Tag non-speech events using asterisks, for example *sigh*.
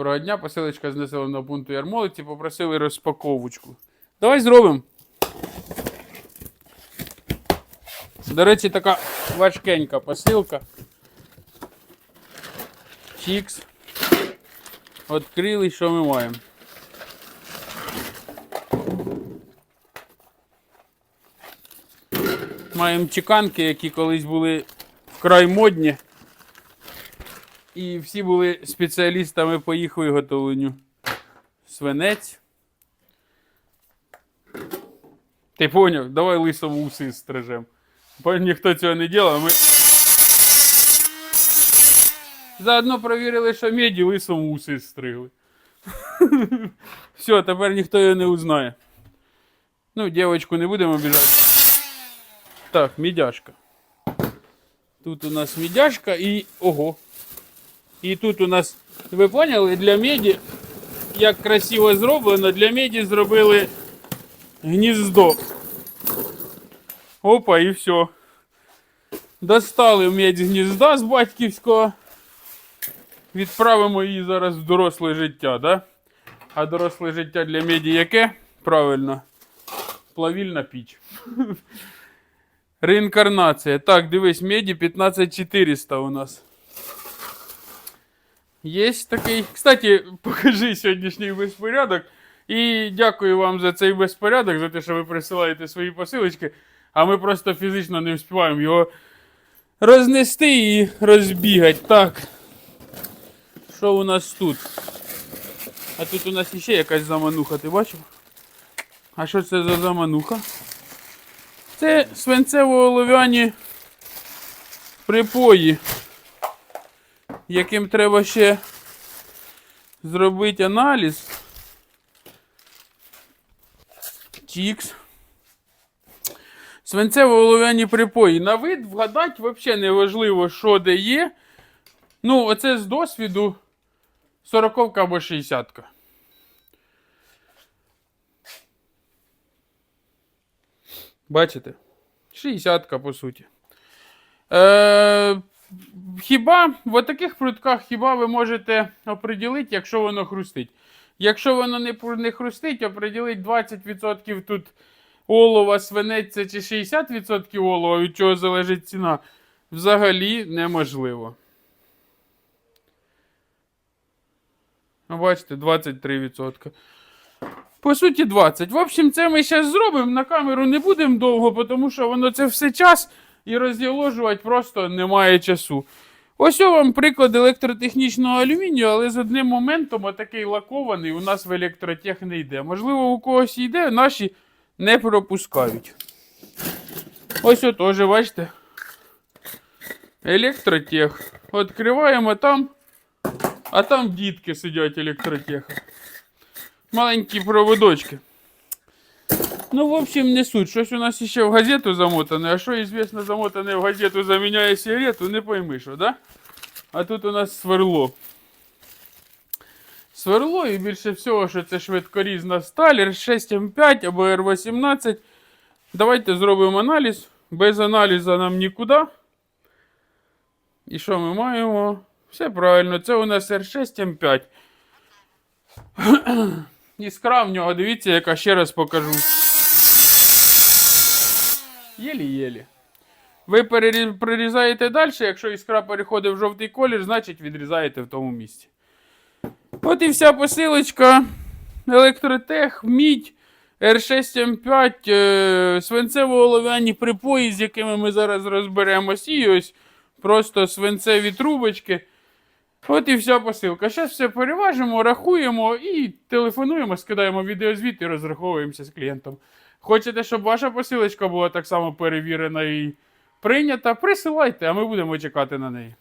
Доброго дня, посилочка з населеного пункту Ярмолиці попросили розпаковочку. Давай зробимо. До речі, така важкенька посилка. Чікс. Відкрили, що ми маємо. Маємо чеканки, які колись були вкрай модні. І всі були спеціалістами по їх виготовленню. Свинець. Ти поняв? Давай лисому уси стрижем. Ніхто цього не робив, ми. Заодно перевірили, що меді лисому уси стригли. *laughs* Все, тепер ніхто його не узнає. Ну, дівчинку не будемо обіжати. Так, мідяшка. Тут у нас мідяшка і. Ого. І тут у нас, ви поняли, для меді, як красиво зроблено, для меді зробили гніздо. Опа, і все. Достали медь з гнізда з батьківського. Відправимо її зараз в доросле життя, да? А доросле життя для меді яке? Правильно. Плавільна піч. *laughs* Реінкарнація. Так, дивись, меді 15400 у нас. Є такий. Кстати, покажи сьогоднішній безпорядок. І дякую вам за цей безпорядок, за те, що ви присилаєте свої посилочки. А ми просто фізично не встигаємо його рознести і розбігати. Так. Що у нас тут? А тут у нас іще якась замануха, ти бачив? А що це за замануха? Це свинцево-олов'яні припої, яким треба ще зробити аналіз. Чікс. Свинцево-олов'яні припої. На вид вгадати взагалі не важливо, що де є. Ну, оце з досвіду 40 або 60. -ка. Бачите? 60 по суті. Е, хіба в таких прутках хіба ви можете оприділити, якщо воно хрустить? Якщо воно не, не хрустить, оприділити 20% тут олова, свинеться чи 60% олова, від чого залежить ціна, взагалі неможливо. Ну, Бачите, 23%. По суті, 20%. В общем, це ми зараз зробимо. На камеру не будемо довго, тому що воно це все час і розділожувати просто немає часу. Ось вам приклад електротехнічного алюмінію, але з одним моментом отакий лакований у нас в електротех не йде. Можливо, у когось йде, наші не пропускають. Ось о теж, бачите. Електротех. Відкриваємо там, а там дітки сидять електротеха. Маленькі проводочки. Ну, в общем, не суть. Щось у нас ще в газету замотане, а що, известно, замотане в газету заміняє сигарету, не пойми, що, да? А тут у нас сверло. Сверло і більше всього, що це швидкорізна сталь R6M5 або R18. Давайте зробимо аналіз. Без аналізу нам нікуди. І що ми маємо? Все правильно, це у нас R6M5. *clears throat* Іскра в нього, дивіться, яка ще раз покажу. Єлі-єлі. Ви прирізаєте далі, якщо іскра переходить в жовтий колір, значить відрізаєте в тому місці. От і вся посилочка. Електротех, мідь, R6M5, е, свинцево-олов'яні припої, з якими ми зараз розберемось. І ось просто свинцеві трубочки. От і вся посилка. Зараз все переважимо, рахуємо і телефонуємо, скидаємо відеозвіт і розраховуємося з клієнтом. Хочете, щоб ваша посилочка була так само перевірена і прийнята, присилайте, а ми будемо чекати на неї.